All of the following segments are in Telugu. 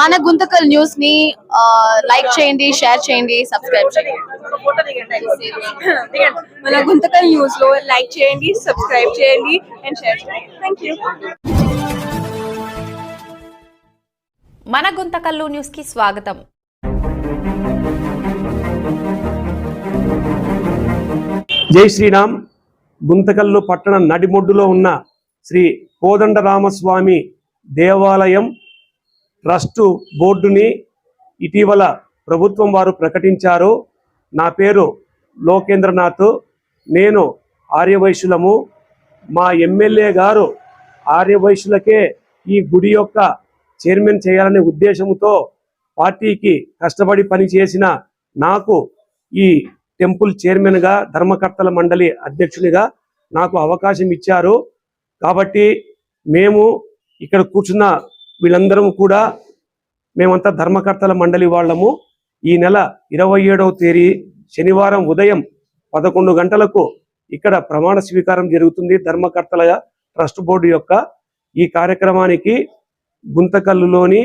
మన గుంతకల్ న్యూస్ని లైక్ చేయండి షేర్ చేయండి సబ్స్క్రైబ్ చేయండి. మన గుంతకల్ న్యూస్లో లైక్ చేయండి సబ్స్క్రైబ్ చేయండి అండ్ షేర్ చేయండి. థ్యాంక్ యూ మన గుంతకల్లు న్యూస్కి స్వాగతం. జై శ్రీరామ్. గుంతకల్లు పట్టణ నడిమొడ్డులో ఉన్న శ్రీ కోదండరామస్వామి దేవాలయం ట్రస్టు బోర్డుని ఇటీవల ప్రభుత్వం వారు ప్రకటించారు. నా పేరు లోకేంద్రనాథ్. నేను ఆర్యవైశ్యులము. మా ఎమ్మెల్యే గారు ఆర్యవైశ్యులకే ఈ గుడి యొక్క చైర్మన్ చేయాలనే ఉద్దేశంతో పార్టీకి కష్టపడి పనిచేసిన నాకు ఈ టెంపుల్ చైర్మన్గా ధర్మకర్తల మండలి అధ్యక్షునిగా నాకు అవకాశం ఇచ్చారు. కాబట్టి మేము ఇక్కడ కూర్చున్న వీళ్ళందరం కూడా మేమంతా ధర్మకర్తల మండలి వాళ్ళము. ఈ నెల ఇరవై ఏడవ తేదీ శనివారం ఉదయం పదకొండు గంటలకు ఇక్కడ ప్రమాణ స్వీకారం జరుగుతుంది. ధర్మకర్తల ట్రస్ట్ బోర్డు యొక్క ఈ కార్యక్రమానికి గుంతకల్లులోని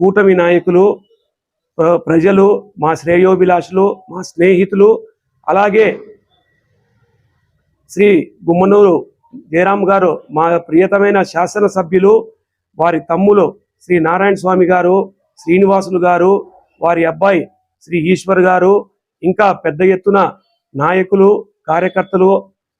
కూటమి నాయకులు ప్ర- ప్రజలు మా శ్రేయోభిలాషులు మా స్నేహితులు అలాగే శ్రీ గుమ్మనూరు జయరామ్ గారు మా ప్రియతమైన శాసనసభ్యులు వారి తమ్ములు శ్రీ నారాయణ స్వామి గారు శ్రీనివాసులు గారు వారి అబ్బాయి శ్రీ ఈశ్వర్ గారు ఇంకా పెద్ద ఎత్తున నాయకులు కార్యకర్తలు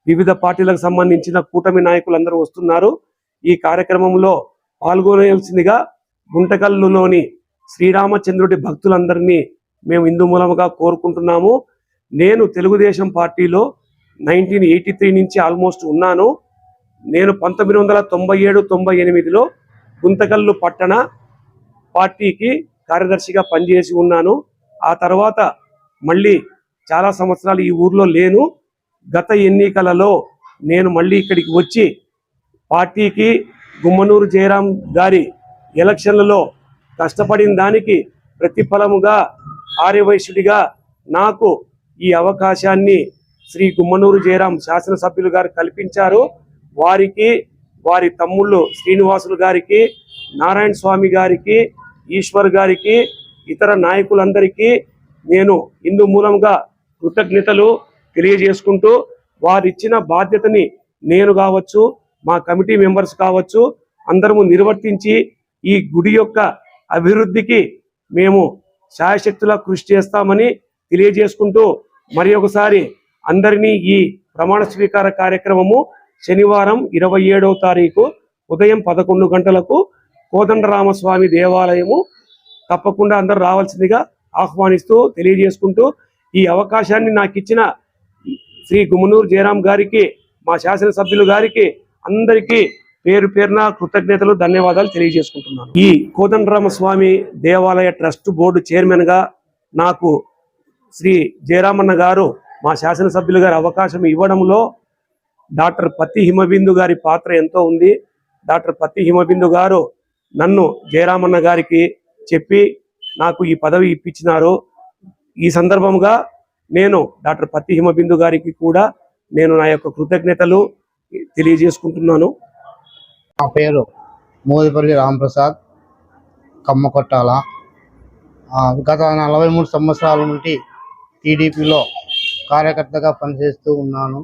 వివిధ పార్టీలకు సంబంధించిన కూటమి నాయకులందరూ వస్తున్నారు. ఈ కార్యక్రమంలో పాల్గొనాల్సిందిగా గుంటకల్లులోని శ్రీరామచంద్రుడి భక్తులందరినీ మేము ఇందు మూలముగా కోరుకుంటున్నాము. నేను తెలుగుదేశం పార్టీలో నైన్టీన్ ఎయిటీ త్రీ నుంచి ఆల్మోస్ట్ ఉన్నాను. నేను పంతొమ్మిది వందల తొంభై ఏడు తొంభై ఎనిమిదిలో గుంతకల్లు పట్టణ పార్టీకి కార్యదర్శిగా పనిచేసి ఉన్నాను. ఆ తర్వాత మళ్ళీ చాలా సంవత్సరాలు ఈ ఊర్లో లేను. గత ఎన్నికలలో నేను మళ్ళీ ఇక్కడికి వచ్చి పార్టీకి గుమ్మనూరు జయరాం గారి ఎలక్షన్లలో కష్టపడిన దానికి ప్రతిఫలముగా ఆర్యవైశ్యుడిగా నాకు ఈ అవకాశాన్ని శ్రీ గుమ్మనూరు జయరాం శాసనసభ్యులు గారు కల్పించారు. వారికి వారి తమ్ముళ్ళు శ్రీనివాసులు గారికి నారాయణ స్వామి గారికి ఈశ్వర్ గారికి ఇతర నాయకులందరికీ నేను ఇందు మూలంగా కృతజ్ఞతలు తెలియజేసుకుంటూ వారిచ్చిన బాధ్యతని నేను కావచ్చు మా కమిటీ మెంబర్స్ కావచ్చు అందరము నిర్వర్తించి ఈ గుడి యొక్క అభివృద్ధికి మేము శాయశక్తులా కృషి చేస్తామని తెలియజేసుకుంటూ మరి ఒకసారి అందరినీ ఈ ప్రమాణ స్వీకార కార్యక్రమము శనివారం ఇరవై ఏడవ తారీఖు ఉదయం పదకొండు గంటలకు కోదండరామస్వామి దేవాలయము తప్పకుండా అందరూ రావాల్సిందిగా ఆహ్వానిస్తూ తెలియజేసుకుంటూ ఈ అవకాశాన్ని నాకు ఇచ్చిన శ్రీ గుమ్మనూరు జయరాం గారికి మా శాసనసభ్యులు గారికి అందరికీ పేరు పేరున కృతజ్ఞతలు ధన్యవాదాలు తెలియజేసుకుంటున్నాను. ఈ కోదండరామస్వామి దేవాలయ ట్రస్ట్ బోర్డు చైర్మన్గా నాకు శ్రీ జయరామన్న గారు మా శాసనసభ్యులు గారి అవకాశం ఇవ్వడంలో డాక్టర్ పత్తి హిమబిందు గారి పాత్ర ఎంతో ఉంది. డాక్టర్ పత్తి హిమబిందు గారు నన్ను జయరామన్న గారికి చెప్పి నాకు ఈ పదవి ఇప్పించినారు. ఈ సందర్భంగా నేను డాక్టర్ పత్తి హిమబిందు గారికి కూడా నేను నా యొక్క కృతజ్ఞతలు తెలియజేసుకుంటున్నాను. నా పేరు మోదిపల్లి రాంప్రసాద్ కమ్మకొట్టాల కొట్టాల. గత నలభై మూడు సంవత్సరాల నుండి టీడీపీలో కార్యకర్తగా పనిచేస్తూ ఉన్నాను.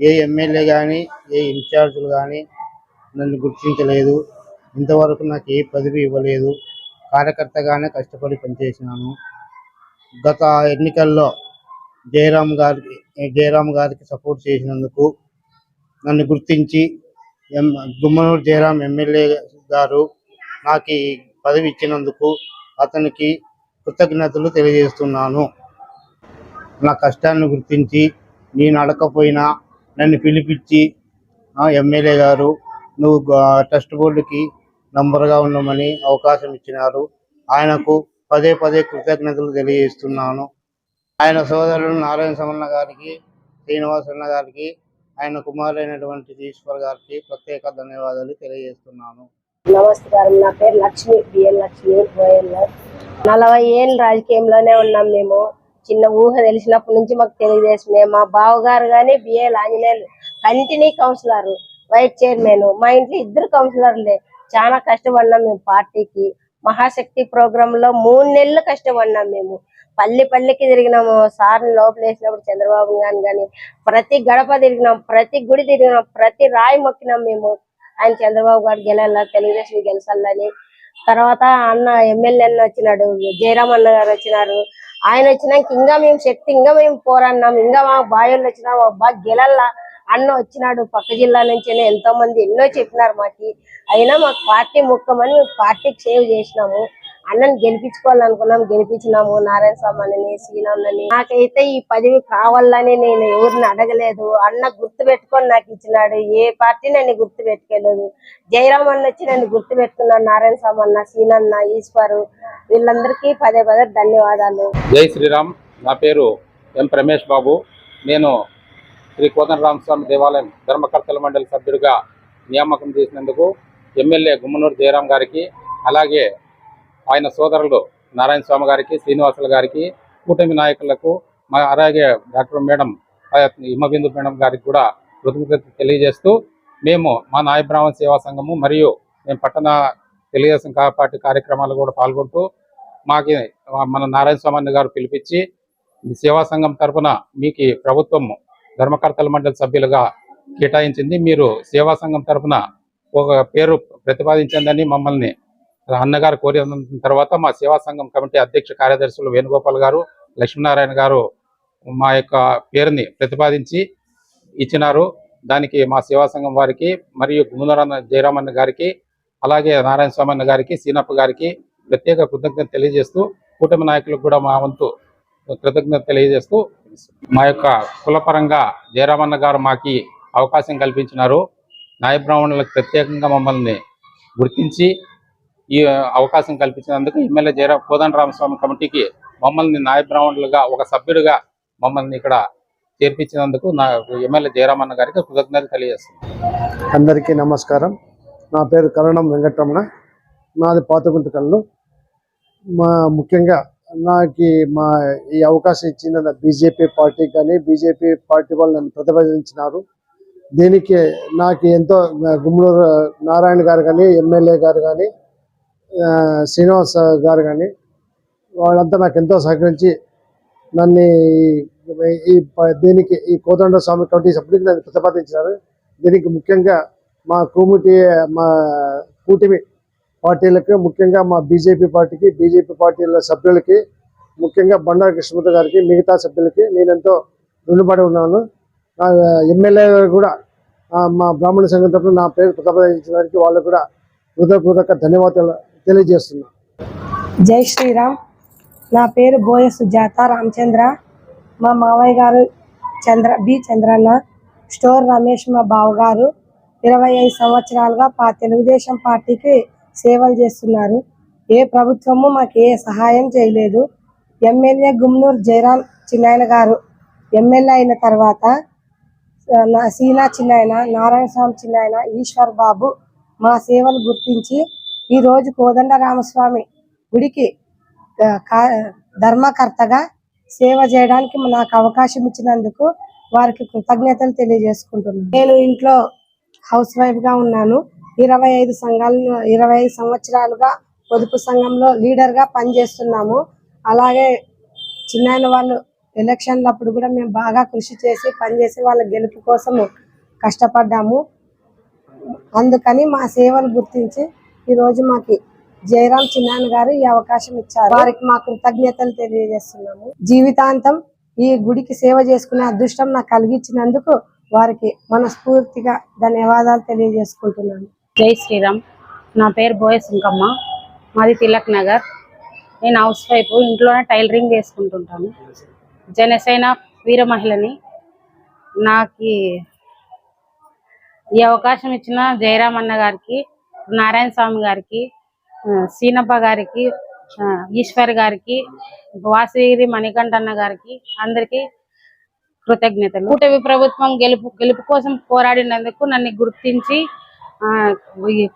ఏ ఎమ్మెల్యే కానీ ఏ ఇన్ఛార్జీలు కానీ నన్ను గుర్తించలేదు. ఇంతవరకు నాకు ఏ పదవి ఇవ్వలేదు. కార్యకర్తగానే కష్టపడి పనిచేసినాను. గత ఎన్నికల్లో జయరామ్ గారికి జయరామ్ గారికి సపోర్ట్ చేసినందుకు నన్ను గుర్తించి ఎం గుమ్మనూరు జయరాం ఎమ్మెల్యే గారు నాకు పదవి ఇచ్చినందుకు అతనికి కృతజ్ఞతలు తెలియజేస్తున్నాను. నా కష్టాన్ని గుర్తించి నేను అడగకపోయినా నన్ను పిలిపించి ఎమ్మెల్యే గారు నువ్వు ట్రస్ట్ బోర్డుకి నంబర్గా ఉండమని అవకాశం ఇచ్చినారు. ఆయనకు పదే పదే కృతజ్ఞతలు తెలియజేస్తున్నాను. ఆయన సోదరుడు నారాయణ సమన్న గారికి శ్రీనివాసన్న గారికి ఆయన కుమారుడైనటువంటి ఈశ్వర్ గారికి ప్రత్యేక ధన్యవాదాలు తెలియజేస్తున్నాను. నమస్కారం నా పేరు లక్ష్మి బిఎన్ లక్ష్మి ఓఎల్ఆర్ నలభై ఏళ్ళు రాజకీయంలోనే ఉన్నాం మేము. చిన్న ఊహ తెలిసినప్పటి నుంచి మాకు తెలుగుదేశం మా బావగారు కానీ BA Anjaneyulu continue councillor vice chairman. మా ఇంట్లో ఇద్దరు కౌన్సిలర్లే. చాలా కష్టపడినాం మేము పార్టీకి. మహాశక్తి ప్రోగ్రామ్లో మూడు నెలలు కష్టపడినాం మేము. పల్లి పల్లికి తిరిగినాము. సార్ని లోపల వేసినప్పుడు చంద్రబాబు గారిని కానీ ప్రతి గడప తిరిగినాం. ప్రతి గుడి తిరిగినాం. ప్రతి రాయి మొక్కినాం మేము. ఆయన చంద్రబాబు గారు గెలాల తెలుగుదేశం గెలిచాలని తర్వాత అన్న ఎమ్మెల్యే అన్న వచ్చినాడు. జయరామ్ అన్న గారు వచ్చినారు. ఆయన వచ్చినాక ఇంకా మేము శక్తి ఇంకా మేము పోరాడినాం. ఇంకా మా బాయోళ్ళు వచ్చినా బాగా గెలల్లా. అన్న వచ్చినాడు పక్క జిల్లా నుంచి ఎంతో మంది ఎన్నో చెప్పినారు మాకి. అయినా మాకు పార్టీ ముఖ్యమని మేము పార్టీకి సేవ్ చేసినాము. అన్నని గెలిపించుకోవాలనుకున్నాం గెలిపించినాము. నారాయణ స్వామి అని శ్రీరాములని నాకైతే ఈ పదవి కావాలని నేను ఎవరిని అడగలేదు. అన్న గుర్తు పెట్టుకొని నాకు ఇచ్చినాడు. ఏ పార్టీ నన్ను గుర్తు పెట్టుకోలేదు జయరామ్ అన్న వచ్చి నన్ను గుర్తు పెట్టుకున్నాను నారాయణ స్వామి అన్న శ్రీనన్న ఈశ్వరు. వీళ్ళందరికీ పదే పదే ధన్యవాదాలు. జై శ్రీరామ్. నా పేరు ఎం. రమేష్ బాబు. నేను శ్రీ కోదండరామస్వామి దేవాలయం ధర్మకర్తల మండలి సభ్యుడిగా నియామకం చేసినందుకు ఎమ్మెల్యే గుమ్మనూరు జయరాం గారికి అలాగే ఆయన సోదరులు నారాయణ స్వామి గారికి శ్రీనివాసులు గారికి కూటమి నాయకులకు మా అలాగే డాక్టర్ మేడం హిమబిందు మేడం గారికి కూడా కృతజ్ఞత తెలియజేస్తూ మేము మా నాయబ్రాహ్మణ సేవా సంఘము మరియు మేము పట్టణ తెలుగుదేశం కాపాటి పార్టీ కార్యక్రమాలు కూడా పాల్గొంటూ మాకి మన నారాయణ స్వామి గారు పిలిపించి సేవా సంఘం తరపున మీకు ప్రభుత్వం ధర్మకర్తల మండలి సభ్యులుగా కేటాయించింది. మీరు సేవా సంఘం తరపున ఒక పేరు ప్రతిపాదించిందని మమ్మల్ని అన్నగారు కోరిన తర్వాత మా సేవా సంఘం కమిటీ అధ్యక్ష కార్యదర్శులు వేణుగోపాల్ గారు లక్ష్మీనారాయణ గారు మా యొక్క పేరుని ప్రతిపాదించి ఇచ్చినారు. దానికి మా సేవా సంఘం వారికి మరియు గుమ్మనరాన్న జయరామన్న గారికి అలాగే నారాయణ స్వామన్న గారికి సీనప్ప గారికి ప్రత్యేక కృతజ్ఞత తెలియజేస్తూ కూటమి నాయకులకు కూడా మా వంతు కృతజ్ఞత తెలియజేస్తూ మా యొక్క కులపరంగా జయరామన్న గారు మాకి అవకాశం కల్పించినారు. నాయ బ్రాహ్మణులకు ప్రత్యేకంగా మమ్మల్ని గుర్తించి ఈ అవకాశం కల్పించినందుకు ఎమ్మెల్యే జయరా కోదండ రామస్వామి కమిటీకి మమ్మల్ని నాయ బ్రాహ్మణులుగా ఒక సభ్యుడిగా మమ్మల్ని ఇక్కడ చేర్పించినందుకు నా ఎమ్మెల్యే జయరామన్న గారికి కృతజ్ఞతలు తెలియజేస్తున్నాను అందరికీ నమస్కారం. నా పేరు కరణం వెంకటరమణ. నాది పాతగుంతకల్లు మా ముఖ్యంగా నాకు మా ఈ అవకాశం ఇచ్చిన బీజేపీ పార్టీ కానీ బీజేపీ పార్టీ వాళ్ళు నన్ను ప్రతిపాదించినారు. దీనికి నాకు ఎంతో గుమ్మూరు నారాయణ గారు కానీ ఎమ్మెల్యే గారు కానీ శ్రీనివాస్ గారు కానీ వాళ్ళంతా నాకు ఎంతో సహకరించి నన్ను ఈ- ఈ దీనికి ఈ కోదండ స్వామి కమిటీ సభ్యుడికి నన్ను ప్రతిపాదించినారు. దీనికి ముఖ్యంగా మా కూమిటి మా కూటమి పార్టీలకు ముఖ్యంగా మా బీజేపీ పార్టీకి బీజేపీ పార్టీల సభ్యులకి ముఖ్యంగా బండారు కృష్ణమూర్తి గారికి మిగతా సభ్యులకి నేను ఎంతో రుణపడి ఉన్నాను. నా ఎమ్మెల్యే కూడా మా బ్రాహ్మణ సంఘం తరఫున నా పేరు ప్రతిపాదించడానికి వాళ్ళు కూడా హృదయపూర్వక ధన్యవాదాలు తెలియజేస్తున్నాను జై శ్రీరామ్. నా పేరు బోయ సుజాత రామచంద్ర. మా మావయ్య గారు చంద్ర బి చంద్రన్న. స్టోర్ రమేష్ మా బావగారు. ఇరవై ఐదు సంవత్సరాలుగా పా తెలుగుదేశం పార్టీకి సేవలు చేస్తున్నారు. ఏ ప్రభుత్వము మాకు ఏ సహాయం చేయలేదు. ఎమ్మెల్యే గుమ్నూరు జయరాం చిన్నాయన గారు. ఎమ్మెల్యే అయిన తర్వాత సీనా చిన్నాయన నారాయణ స్వామి చిన్నాయన ఈశ్వర్ బాబు మా సేవలు గుర్తించి ఈరోజు కోదండ రామస్వామి గుడికి కా- ధర్మకర్తగా సేవ చేయడానికి నాకు అవకాశం ఇచ్చినందుకు వారికి కృతజ్ఞతలు తెలియజేసుకుంటున్నాను. నేను ఇంట్లో హౌస్ వైఫ్గా ఉన్నాను. ఇరవై ఐదు సంఘాలను ఇరవై ఐదు సంవత్సరాలుగా పొదుపు సంఘంలో లీడర్గా పనిచేస్తున్నాము. అలాగే చిన్నాయన వాళ్ళు ఎలక్షన్లప్పుడు కూడా మేము బాగా కృషి చేసి పనిచేసి వాళ్ళ గెలుపు కోసం కష్టపడ్డాము. అందుకని మా సేవలు గుర్తించి ఈ రోజు మాకి జయరాం చిన్నాయన గారు ఈ అవకాశం ఇచ్చారు. వారికి మా కృతజ్ఞతలు తెలియజేస్తున్నాము. జీవితాంతం ఈ గుడికి సేవ చేసుకునే అదృష్టం నాకు కలిగించినందుకు వారికి మనస్ఫూర్తిగా ధన్యవాదాలు తెలియజేసుకుంటున్నాను. జై శ్రీరామ్. నా పేరు బోయ సుంకమ్మ. మాది తిలక్ నగర్. నేను హౌస్ వైఫ్. ఇంట్లోనే టైలరింగ్ చేసుకుంటుంటాను. జనసేన వీర మహిళని నాకు ఈ- అవకాశం ఇచ్చిన జయరామ్ అన్న గారికి నారాయణ స్వామి గారికి సీనప్ప గారికి ఈశ్వర్ గారికి వాసిగిరి మణికంఠ అన్న గారికి అందరికీ కృతజ్ఞతలు. కూటమి ప్రభుత్వం గెలుపు గెలుపు కోసం పోరాడినందుకు నన్ను గుర్తించి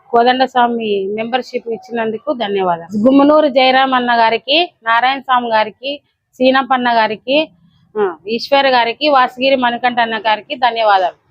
కోదండ స్వామి మెంబర్షిప్ ఇచ్చినందుకు ధన్యవాదాలు. గుమ్మనూరు జయరామ్ అన్న గారికి నారాయణ స్వామి గారికి సీనప్పన్న గారికి ఆ, ఈశ్వర్ గారికి వాసగిరి మణికంఠ అన్న గారికి ధన్యవాదాలు.